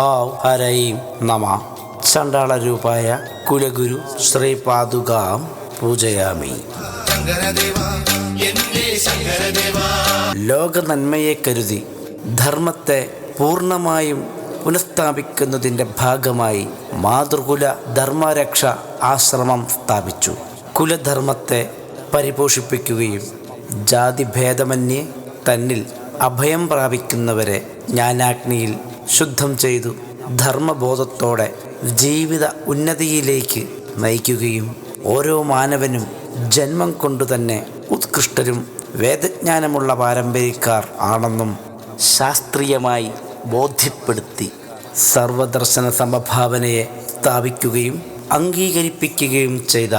ഓ ഹരയും നമ. ചണ്ടാളരൂപായ കുലഗുരു ശ്രീ പാതുകാം പൂജയാമി. ലോക നന്മയെ കരുതി ധർമ്മത്തെ പൂർണമായും പുനഃസ്ഥാപിക്കുന്നതിന്റെ ഭാഗമായി മാതൃകുല ധർമ്മരക്ഷ ആശ്രമം സ്ഥാപിച്ചു. കുലധർമ്മത്തെ പരിപോഷിപ്പിക്കുകയും ജാതിഭേദമന്യേ തന്നിൽ അഭയം പ്രാപിക്കുന്നവരെ ജ്ഞാനാഗ്നിയിൽ ശുദ്ധം ചെയ്തു ധർമ്മബോധത്തോടെ ജീവിത ഉന്നതിയിലേക്ക് നയിക്കുകയും ഓരോ മാനവനും ജന്മം കൊണ്ടു തന്നെ ഉത്കൃഷ്ടരും വേദജ്ഞാനമുള്ള പാരമ്പര്യക്കാർ ആണെന്നും ശാസ്ത്രീയമായി ബോധ്യപ്പെടുത്തി സർവദർശന സമഭാവനയെ സ്ഥാപിക്കുകയും അംഗീകരിപ്പിക്കുകയും ചെയ്ത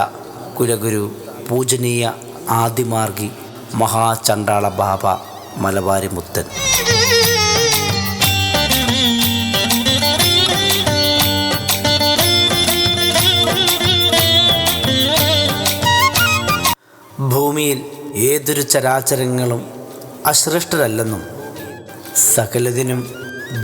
കുലഗുരു പൂജനീയ ആദിമാർഗി മഹാചണ്ടാള ബാബ മലബാരി മുത്തൻ ഭൂമിയിൽ ഏതൊരു ചരാചരങ്ങളും അശ്രേഷ്ഠരല്ലെന്നും സകലതിനും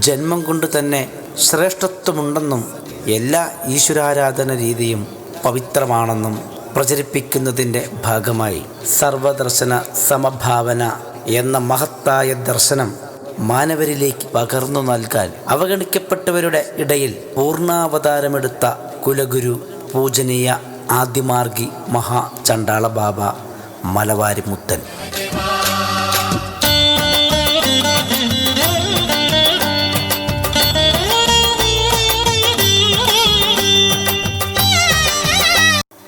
ജന്മം കൊണ്ട് തന്നെ ശ്രേഷ്ഠത്വമുണ്ടെന്നും എല്ലാ ഈശ്വരാരാധന രീതിയും പവിത്രമാണെന്നും പ്രചരിപ്പിക്കുന്നതിന്റെ ഭാഗമായി സർവദർശന സമഭാവന എന്ന മഹത്തായ ദർശനം മാനവരിലേക്ക് പകർന്നു നൽകാൻ അവഗണിക്കപ്പെട്ടവരുടെ ഇടയിൽ പൂർണാവതാരമെടുത്ത കുലഗുരു പൂജനീയ ആദിമാർഗി മഹാ ചണ്ടാള ബാബ മലവാരി മുത്തൻ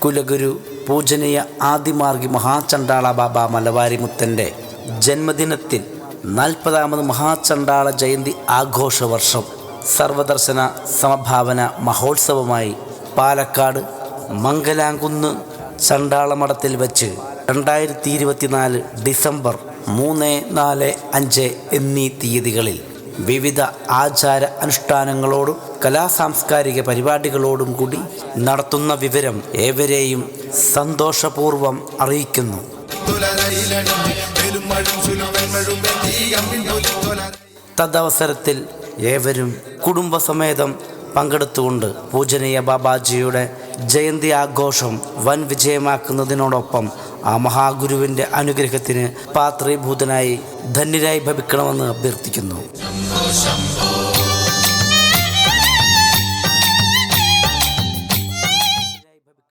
കുലഗുരു പൂജനീയ ആദിമാർഗി മഹാചണ്ടാള ബാബ മലവാരി മുത്തന്റെ ജന്മദിനത്തിൽ നാൽപ്പതാമത് മഹാചണ്ടാള ജയന്തി ആഘോഷ വർഷം സർവദർശന സമഭാവന മഹോത്സവമായി പാലക്കാട് മംഗലാംകുന്ന് ചണ്ടാളമഠത്തിൽ വെച്ച് രണ്ടായിരത്തി ഇരുപത്തിനാല് ഡിസംബർ മൂന്ന് നാല് അഞ്ച് എന്നീ തീയതികളിൽ വിവിധ ആചാര അനുഷ്ഠാനങ്ങളോടും കലാ സാംസ്കാരിക പരിപാടികളോടും കൂടി നടത്തുന്ന വിവരം ഏവരെയും സന്തോഷപൂർവം അറിയിക്കുന്നു. തദവസരത്തിൽ ഏവരും കുടുംബസമേതം പങ്കെടുത്തുകൊണ്ട് പൂജനീയ ബാബാജിയുടെ ജയന്തി ആഘോഷം വൻ വിജയമാക്കുന്നതിനോടൊപ്പം ആ മഹാഗുരുവിന്റെ അനുഗ്രഹത്തിന് പാത്രീഭൂതനായി ധന്യരായി ഭവിക്കണമെന്ന് അഭ്യർത്ഥിക്കുന്നു.